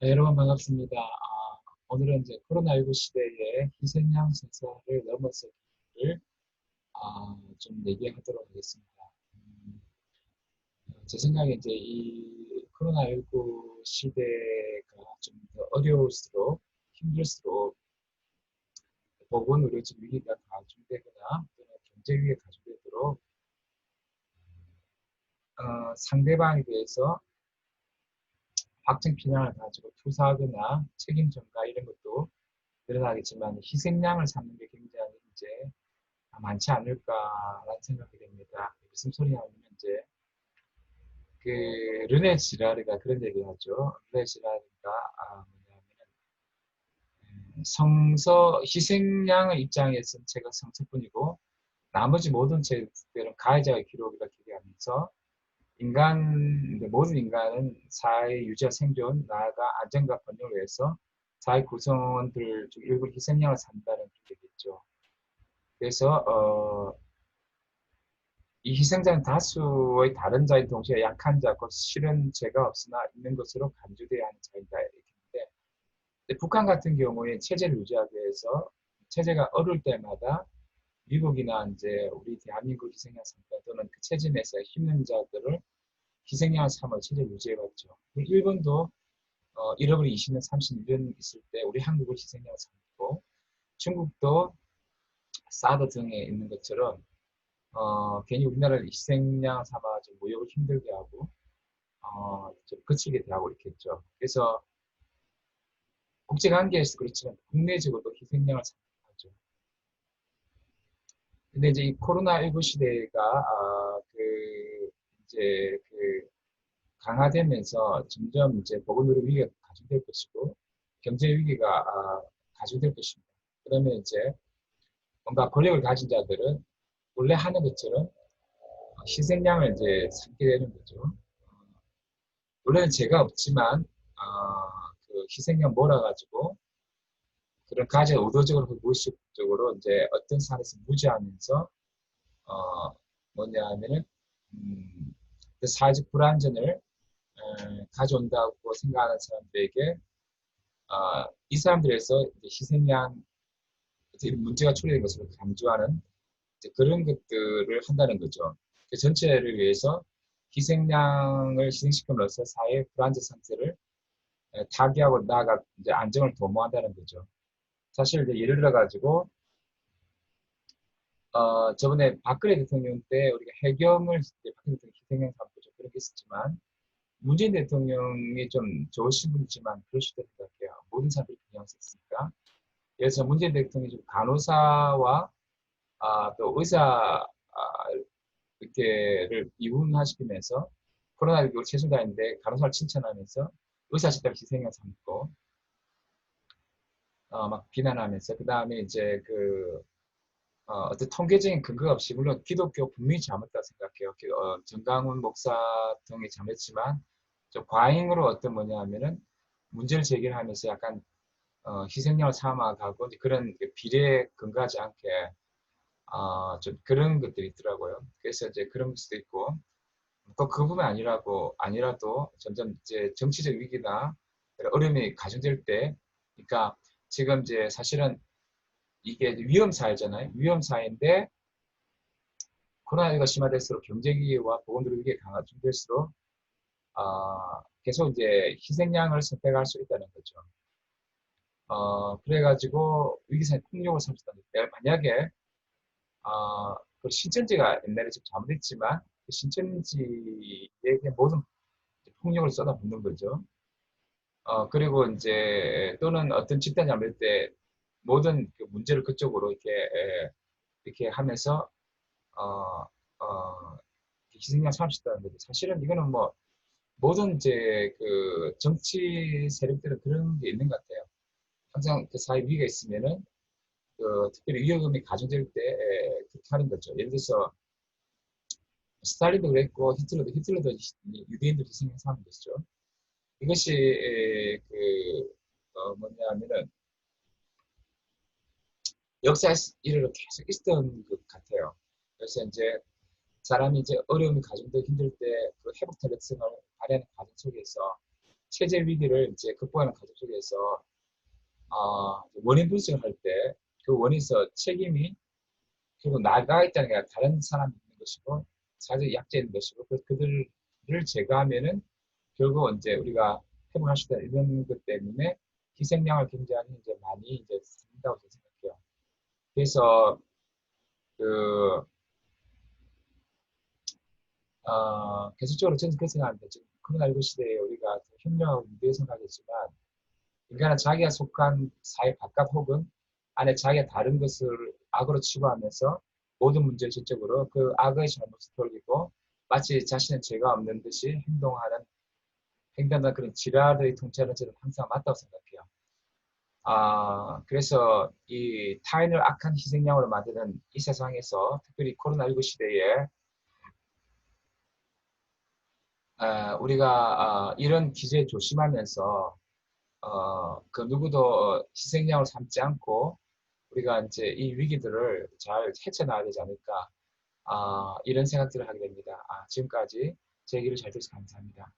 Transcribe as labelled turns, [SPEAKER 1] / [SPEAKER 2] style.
[SPEAKER 1] 네, 여러분 반갑습니다. 아, 오늘은 이제 코로나19 시대의 희생양 sen서를 넘어서기를 아, 좀 얘기하도록 하겠습니다. 음, 제 생각에 이제 이 코로나19 시대가 좀 더 어려울수록 힘들수록 보건 의료진 위기가 가중되거나 또는 경제 위기가 가중되도록 어, 상대방에 대해서 확증 편향을 가지고 투사하거나 책임 전가 이런 것도 늘어나겠지만 희생양을 삼는 게 굉장히 이제 많지 않을까라는 생각이 됩니다. 무슨 소리냐면 이제 그 르네 지라르가 그런 얘기를 하죠. 르네 지라르가 아, 뭐냐면은 음, 성서 희생양의 입장에서는 제가 성서뿐이고 나머지 모든 책들은 가해자의 기록이라 기대하면서 인간, 모든 인간은 사회 유지와 생존, 나아가 안전과 번영을 위해서 사회 구성원들 중 일부 희생양을 산다는 뜻이겠죠. 그래서 어, 이 희생자는 다수의 다른 자인 동시에 약한 자고 실은 죄가 없으나 있는 것으로 간주되어야 하는 자이다 이렇게 했는데 북한 같은 경우에 체제를 유지하기 위해서 체제가 어려울 때마다 미국이나 이제 우리 대한민국 희생양 상가 또는 그 체제 내에서 힘든 자들을 희생양 삼을 체제 유지해왔죠. 일본도 어, 잃어버린 20년, 30년 있을 때 우리 한국을 희생양 삼고 중국도 사드 등에 있는 것처럼 어, 괜히 우리나라를 희생양 삼아 좀 무역을 힘들게 하고 어, 좀 거칠게 대하고 이렇게 했죠. 그래서 국제관계에서 그렇지만 국내적으로도 희생양을 삼하죠. 근데 이제 이 코로나19 시대가 아, 그 이제 그 강화되면서 점점 이제 보건의료 위기가 가중될 것이고 경제 위기가 아, 가중될 것입니다. 그러면 이제 뭔가 권력을 가진 자들은 원래 하는 것처럼 희생양을 이제 삼게 되는 거죠. 원래는 죄가 없지만 어, 그 희생양 몰아가지고 그런 가지 의도적으로 무의식적으로 이제 어떤 산에서 무지하면서 어 뭐냐 하면은 음, 그 사회적 불안전을 에, 가져온다고 생각하는 사람들에게 어, 이 사람들에서 희생양 문제가 초래된 것을 강조하는 그런 것들을 한다는 거죠. 그 전체를 위해서 희생양을 희생시킴으로써 사회 불안전 상태를 타개하고 나아가 이제 안정을 도모한다는 거죠. 사실 이제 예를 들어 가지고 어, 저번에 박근혜 대통령 때 우리가 해경을 박근혜 대통령 희생양 삼고 좀 그렇게 했었지만 문재인 대통령이 좀 좋으신 분이지만 그러실 때 생각해요. 모든 사람들이 그냥 썼으니까. 그래서 문재인 대통령이 좀 간호사와 아, 또 의사 아, 이렇게를 이혼하시면서 코로나19 최순간인데 간호사를 칭찬하면서 의사 집단 희생양 삼고 어, 막 비난하면서 그 다음에 이제 그 어, 떤 통계적인 근거가 없이 물론 기독교 분명히 잘못다 생각해요. 그, 어, 정강훈 목사 등이 잘못했지만 좀 과잉으로 어떤 뭐냐 하면은 문제를 제기하면서 약간 어, 희생양을 삼아가고 그런 비례에 근거하지 않게 어, 좀 그런 것들이 있더라고요. 그래서 이제 그런 수도 있고 꼭 그뿐만 아니라고 아니라도 점점 이제 정치적 위기나 어려움이 가중될 때, 그러니까 지금 이제 사실은 이게 위험 사회잖아요. 위험 사회인데 코로나19가 심화될수록 경제 위기와 보건의료 위기가 강화될수록 어, 계속 이제 희생양을 선택할 수 있다는 거죠. 어, 그래가지고 위기사회 폭력을 내가 만약에 어, 그 신천지가 옛날에 좀 잘못했지만 그 신천지에게 모든 폭력을 쏟아붓는 거죠. 어, 그리고 이제 또는 어떤 집단이 잘못할 때 모든 그 문제를 그쪽으로 이렇게 이렇게 하면서 어, 어, 희생양 삼십다는 거죠. 사실은 이거는 뭐 모든 이제 그 정치 세력들은 그런 게 있는 것 같아요. 항상 그 사회 위기가 있으면은 그 특별히 위험이 가중될 때 그렇게 하는 거죠. 예를 들어서 스탈린도 그랬고 히틀러도 히틀러도 유대인들이 희생해서 하는 것이죠. 이것이 그 어, 뭐냐면은 역사에 일을 계속 있었던 것 같아요. 그래서 이제 사람이 이제 어려움이 가중되고 힘들 때 그 회복 탄력성을 발휘하는 과정 속에서 체제 위기를 이제 극복하는 과정 속에서 어, 원인 분석을 할 때 그 원인에서 책임이 결국 나가 있다는 게 다른 사람이 있는 것이고 사회적 약자 있는 것이고 그들을 제거하면은 결국 이제 우리가 있다 이런 것 때문에 희생양을 굉장히 이제 많이 이제 쓴다고 생각해요. 그래서 그 어, 계속적으로 저는 그렇게 생각합니다. 지금 코로나19 시대에 우리가 협력하고 위기에 생각하겠지만 인간은 자기가 속한 사회 바깥 혹은 안에 자기가 다른 것을 악으로 치부하면서 모든 문제를 전적으로 그 악의 잘못을 돌리고 마치 자신의 죄가 없는 듯이 행동하는 행동하는 그런 지랄의 통찰은 저는 항상 맞다고 생각해요. 아, 그래서 이 타인을 악한 희생양으로 만드는 이 세상에서 특별히 코로나19 시대에 아, 우리가 아, 이런 기제에 조심하면서 어, 그 누구도 희생양을 삼지 않고 우리가 이제 이 위기들을 잘 헤쳐나가야 되지 않을까 아, 이런 생각들을 하게 됩니다. 아, 지금까지 제 얘기를 잘 들어서 감사합니다.